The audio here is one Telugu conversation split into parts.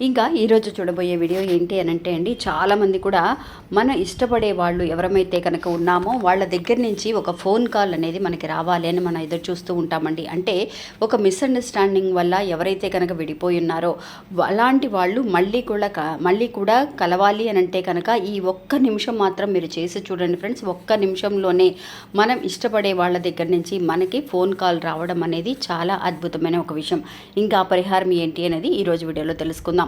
ఇంకా ఈరోజు చూడబోయే వీడియో ఏంటి అని అంటే అండి చాలామంది కూడా మనం ఇష్టపడే వాళ్ళు ఎవరమైతే కనుక ఉన్నామో వాళ్ళ దగ్గర నుంచి ఒక ఫోన్ కాల్ అనేది మనకి రావాలి అని మనం ఎదురు చూస్తూ ఉంటామండి. అంటే ఒక మిస్అండర్స్టాండింగ్ వల్ల ఎవరైతే కనుక విడిపోయి ఉన్నారో అలాంటి వాళ్ళు మళ్ళీ కూడా క- మళ్ళీ కూడా కలవాలి అని అంటే కనుక ఈ ఒక్క నిమిషం మాత్రం మీరు చేసి చూడండి ఫ్రెండ్స్. ఒక్క నిమిషంలోనే మనం ఇష్టపడే వాళ్ళ దగ్గర నుంచి మనకి ఫోన్ కాల్ రావడం అనేది చాలా అద్భుతమైన ఒక విషయం. ఇంకా పరిహారం ఏంటి అనేది ఈరోజు వీడియోలో తెలుసుకుందాం.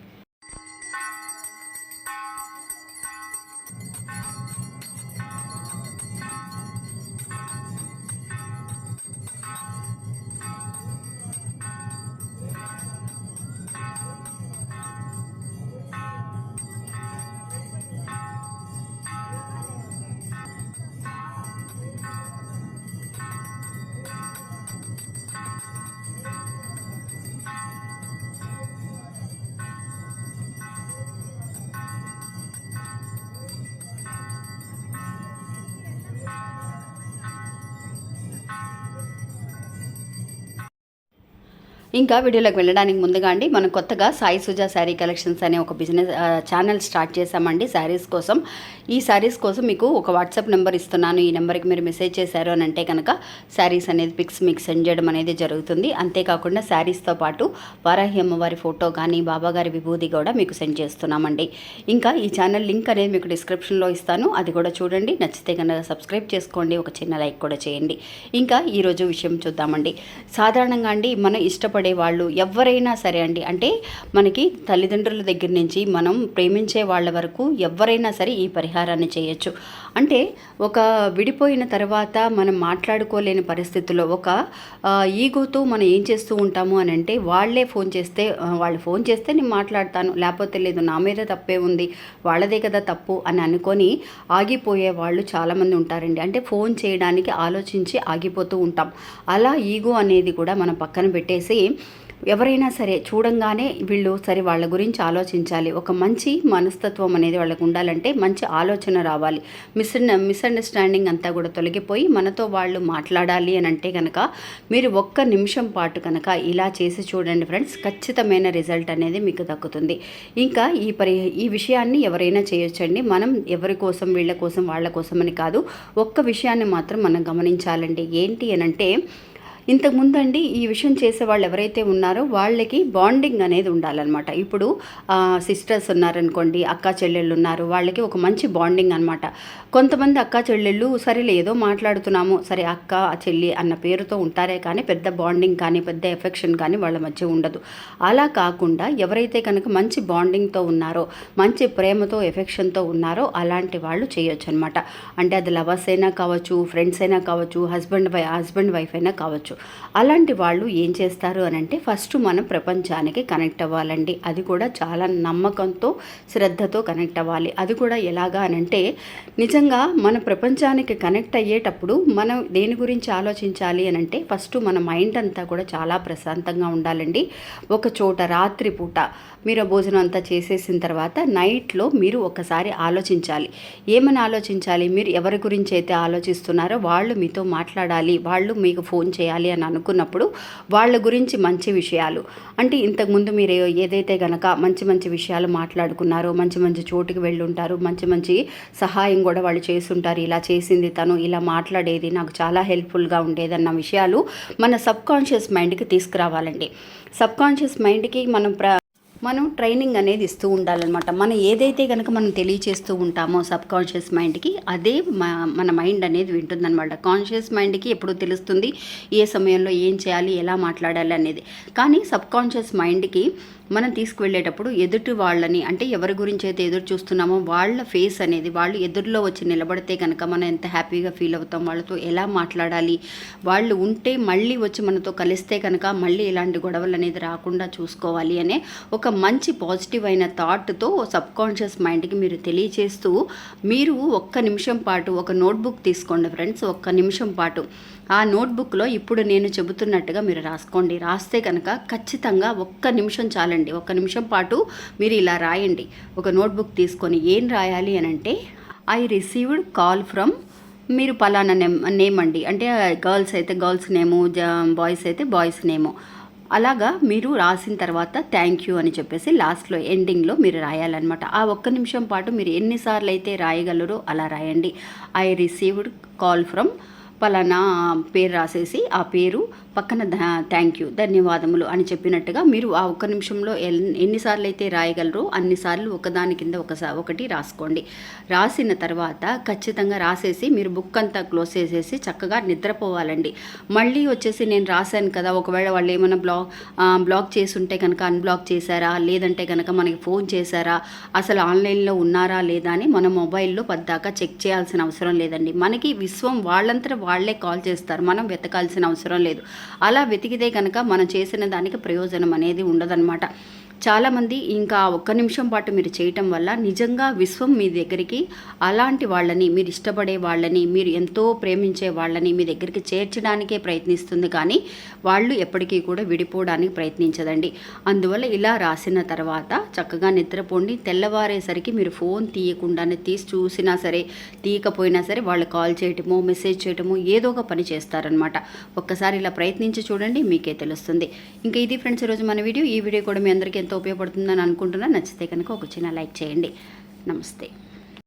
ఇంకా వీడియోలోకి వెళ్ళడానికి ముందుగా అండి మనం కొత్తగా సాయి సుజా శారీ కలెక్షన్స్ అనే ఒక బిజినెస్ ఛానల్ స్టార్ట్ చేశామండి శారీస్ కోసం. ఈ శారీస్ కోసం మీకు ఒక వాట్సాప్ నెంబర్ ఇస్తున్నాను. ఈ నెంబర్కి మీరు మెసేజ్ చేశారు అని అంటే కనుక శారీస్ అనేది పిక్స్ మీకు సెండ్ చేయడం అనేది జరుగుతుంది. అంతేకాకుండా శారీస్తో పాటు వారాహి అమ్మవారి ఫోటో కానీ బాబాగారి విభూది కూడా మీకు సెండ్ చేస్తున్నామండి. ఇంకా ఈ ఛానల్ లింక్ అనేది మీకు డిస్క్రిప్షన్లో ఇస్తాను. అది కూడా చూడండి. నచ్చితే కనుక సబ్స్క్రైబ్ చేసుకోండి. ఒక చిన్న లైక్ కూడా చేయండి. ఇంకా ఈరోజు విషయం చూద్దామండి. సాధారణంగా అండి మనం ఇష్టపడే వాళ్ళు ఎవరైనా సరే అండి. అంటే మనకి తల్లిదండ్రుల దగ్గర నుంచి మనం ప్రేమించే వాళ్ళ వరకు ఎవరైనా సరే ఈ పరిహారాన్ని చేయొచ్చు. అంటే ఒక విడిపోయిన తర్వాత మనం మాట్లాడుకోలేని పరిస్థితుల్లో ఒక ఈగోతో మనం ఏం చేస్తూ ఉంటాము అని అంటే వాళ్ళే ఫోన్ చేస్తే వాళ్ళు ఫోన్ చేస్తే నేను మాట్లాడతాను. లేకపోతే లేదు నా మీద తప్పే ఉంది వాళ్ళదే కదా తప్పు అని అనుకొని ఆగిపోయే వాళ్ళు చాలామంది ఉంటారండి. అంటే ఫోన్ చేయడానికి ఆలోచించి ఆగిపోతూ ఉంటాం. అలా ఈగో అనేది కూడా మనం పక్కన పెట్టేసి ఎవరైనా సరే చూడంగానే వీళ్ళు సరే వాళ్ళ గురించి ఆలోచించాలి. ఒక మంచి మనస్తత్వం అనేది వాళ్ళకు ఉండాలంటే మంచి ఆలోచన రావాలి. మిస్ మిస్అండర్స్టాండింగ్ అంతా కూడా తొలగిపోయి మనతో వాళ్ళు మాట్లాడాలి అని అంటే కనుక మీరు ఒక్క నిమిషం పాటు కనుక ఇలా చేసి చూడండి ఫ్రెండ్స్ ఖచ్చితమైన రిజల్ట్ అనేది మీకు దక్కుతుంది. ఇంకా ఈ పరి ఈ విషయాన్ని ఎవరైనా చేయొచ్చండి. మనం ఎవరి కోసం వీళ్ళ కోసం వాళ్ళ కోసం అని కాదు ఒక్క విషయాన్ని మాత్రం మనం గమనించాలండి. ఏంటి అని అంటే ఇంతకుముందు అండి ఈ విషయం చేసే వాళ్ళు ఎవరైతే ఉన్నారో వాళ్ళకి బాండింగ్ అనేది ఉండాలన్నమాట. ఇప్పుడు సిస్టర్స్ ఉన్నారనుకోండి అక్క చెల్లెళ్ళు ఉన్నారు వాళ్ళకి ఒక మంచి బాండింగ్ అనమాట కొంతమంది అక్క చెల్లెళ్ళు సరేలే ఏదో మాట్లాడుతున్నాము సరే అక్క చెల్లి అన్న పేరుతో ఉంటారే కానీ పెద్ద బాండింగ్ కానీ పెద్ద ఎఫెక్షన్ కానీ వాళ్ళ మధ్య ఉండదు. అలా కాకుండా ఎవరైతే కనుక మంచి బాండింగ్తో ఉన్నారో మంచి ప్రేమతో ఎఫెక్షన్తో ఉన్నారో అలాంటి వాళ్ళు చేయొచ్చు అనమాట అంటే అది లవర్స్ అయినా కావచ్చు ఫ్రెండ్స్ అయినా కావచ్చు హస్బెండ్ వై హస్బెండ్ వైఫ్ అయినా కావచ్చు. అలాంటి వాళ్ళు ఏం చేస్తారు అని అంటే ఫస్ట్ మనం ప్రపంచానికి కనెక్ట్ అవ్వాలండి. అది కూడా చాలా నమ్మకంతో శ్రద్ధతో కనెక్ట్ అవ్వాలి. అది కూడా ఎలాగా అని అంటే నిజంగా మన ప్రపంచానికి కనెక్ట్ అయ్యేటప్పుడు మనం దేని గురించి ఆలోచించాలి అని అంటే ఫస్ట్ మన మైండ్ అంతా కూడా చాలా ప్రశాంతంగా ఉండాలండి. ఒక చోట రాత్రి పూట మీరు భోజనం అంతా చేసేసిన తర్వాత నైట్లో మీరు ఒకసారి ఆలోచించాలి. ఏమని ఆలోచించాలి? మీరు ఎవరి గురించి అయితే ఆలోచిస్తున్నారో వాళ్ళు మీతో మాట్లాడాలి. వాళ్ళు మీకు ఫోన్ చేయాలి. అని అనుకున్నప్పుడు వాళ్ళ గురించి మంచి విషయాలు. అంటే ఇంతకుముందు మీరు ఏదైతే గనక మంచి మంచి విషయాలు మాట్లాడుకున్నారో మంచి మంచి చోటుకి వెళ్ళుంటారు మంచి మంచి సహాయం కూడా వాళ్ళు చేస్తుంటారు. ఇలా చేసింది తను ఇలా మాట్లాడేది నాకు చాలా హెల్ప్ఫుల్గా ఉండేది అన్న విషయాలు మన సబ్ కాన్షియస్ మైండ్కి తీసుకురావాలండి. సబ్ కాన్షియస్ మైండ్కి మనం ప్ర మనం ట్రైనింగ్ అనేది ఇస్తూ ఉండాలన్నమాట. మనం ఏదైతే కనుక మనం తెలియచేస్తూ ఉంటామో సబ్ కాన్షియస్ మైండ్కి అదే మన మైండ్ అనేది వింటుందన్నమాట. కాన్షియస్ మైండ్కి ఎప్పుడు తెలుస్తుంది ఏ సమయంలో ఏం చేయాలి ఎలా మాట్లాడాలి అనేది. కానీ సబ్ కాన్షియస్ మైండ్కి మనం తీసుకువెళ్ళేటప్పుడు ఎదుటి వాళ్ళని అంటే ఎవరి గురించి అయితే ఎదురు చూస్తున్నామో వాళ్ళ ఫేస్ అనేది వాళ్ళు ఎదురులో వచ్చి నిలబడితే కనుక మనం ఎంత హ్యాపీగా ఫీల్ అవుతాం వాళ్ళతో ఎలా మాట్లాడాలి వాళ్ళు ఉంటే మళ్ళీ వచ్చి మనతో కలిస్తే కనుక మళ్ళీ ఇలాంటి గొడవలు అనేది రాకుండా చూసుకోవాలి అనే ఒక మంచి పాజిటివ్ అయిన థాట్తో సబ్ కాన్షియస్ మైండ్కి మీరు తెలియచేస్తూ మీరు ఒక్క నిమిషం పాటు ఒక నోట్బుక్ తీసుకోండి ఫ్రెండ్స్ ఒక్క నిమిషం పాటు. ఆ నోట్బుక్లో ఇప్పుడు నేను చెబుతున్నట్టుగా మీరు రాసుకోండి. రాస్తే కనుక ఖచ్చితంగా ఒక్క నిమిషం చాలండి. ఒక్క నిమిషం పాటు మీరు ఇలా రాయండి. ఒక నోట్బుక్ తీసుకొని ఏం రాయాలి అని అంటే ఐ రిసీవ్డ్ కాల్ ఫ్రమ్ మీరు పలానా నేమ్ నేమ్ అండి. అంటే గర్ల్స్ అయితే గర్ల్స్ నేము బాయ్స్ అయితే బాయ్స్ నేము. అలాగా మీరు రాసిన తర్వాత థ్యాంక్ యూ అని చెప్పేసి లాస్ట్లో ఎండింగ్లో మీరు రాయాలన్నమాట. ఆ ఒక్క నిమిషం పాటు మీరు ఎన్నిసార్లు అయితే రాయగలరో అలా రాయండి. ఐ రిసీవ్డ్ కాల్ ఫ్రమ్ పలానా పేరు రాసేసి ఆ పేరు పక్కన థ్యాంక్ యూ ధన్యవాదములు అని చెప్పినట్టుగా మీరు ఆ ఒక్క నిమిషంలో ఎన్- ఎన్నిసార్లు అయితే రాయగలరో అన్నిసార్లు ఒకదాని కింద ఒకసా ఒకటి రాసుకోండి. రాసిన తర్వాత ఖచ్చితంగా రాసేసి మీరు బుక్ అంతా క్లోజ్ చేసేసి చక్కగా నిద్రపోవాలండి. మళ్ళీ వచ్చేసి నేను రాశాను కదా ఒకవేళ వాళ్ళు ఏమైనా బ్లాక్ బ్లాక్ చేసి ఉంటే కనుక అన్బ్లాక్ చేశారా? లేదంటే కనుక మనకి ఫోన్ చేశారా? అసలు ఆన్లైన్లో ఉన్నారా లేదా అని మన మొబైల్లో పద్దాకా చెక్ చేయాల్సిన అవసరం లేదండి. మనకి విశ్వం వాళ్ళంతా వాళ్ళే కాల్ చేస్తారు. మనం వెతకాల్సిన అవసరం లేదు. అలా వెతికితే కనుక మనం చేసిన దానికి ప్రయోజనం అనేది ఉండదన్నమాట. చాలామంది ఇంకా ఒక్క నిమిషం పాటు మీరు చేయటం వల్ల నిజంగా విశ్వం మీ దగ్గరికి అలాంటి వాళ్ళని మీరు ఇష్టపడే వాళ్ళని మీరు ఎంతో ప్రేమించే వాళ్ళని మీ దగ్గరికి చేర్చడానికే ప్రయత్నిస్తుంది. కానీ వాళ్ళు ఎప్పటికీ కూడా విడిపోవడానికి ప్రయత్నించదండి. అందువల్ల ఇలా రాసిన తర్వాత చక్కగా నిద్రపోండి. తెల్లవారేసరికి మీరు ఫోన్ తీయకుండానే తీసి చూసినా సరే తీయకపోయినా సరే వాళ్ళు కాల్ చేయటమో మెసేజ్ చేయటమో ఏదో ఒక పని చేస్తారనమాట ఒక్కసారి ఇలా ప్రయత్నించి చూడండి మీకే తెలుస్తుంది. ఇంకా ఇది ఫ్రెండ్స్ ఈరోజు మన వీడియో. ఈ వీడియో కూడా మీ అందరికీ ఎంతో ఉపయోగపడుతుందని అనుకుంటున్నా. నచ్చితే కనుక ఒక చిన్న లైక్ చేయండి. నమస్తే.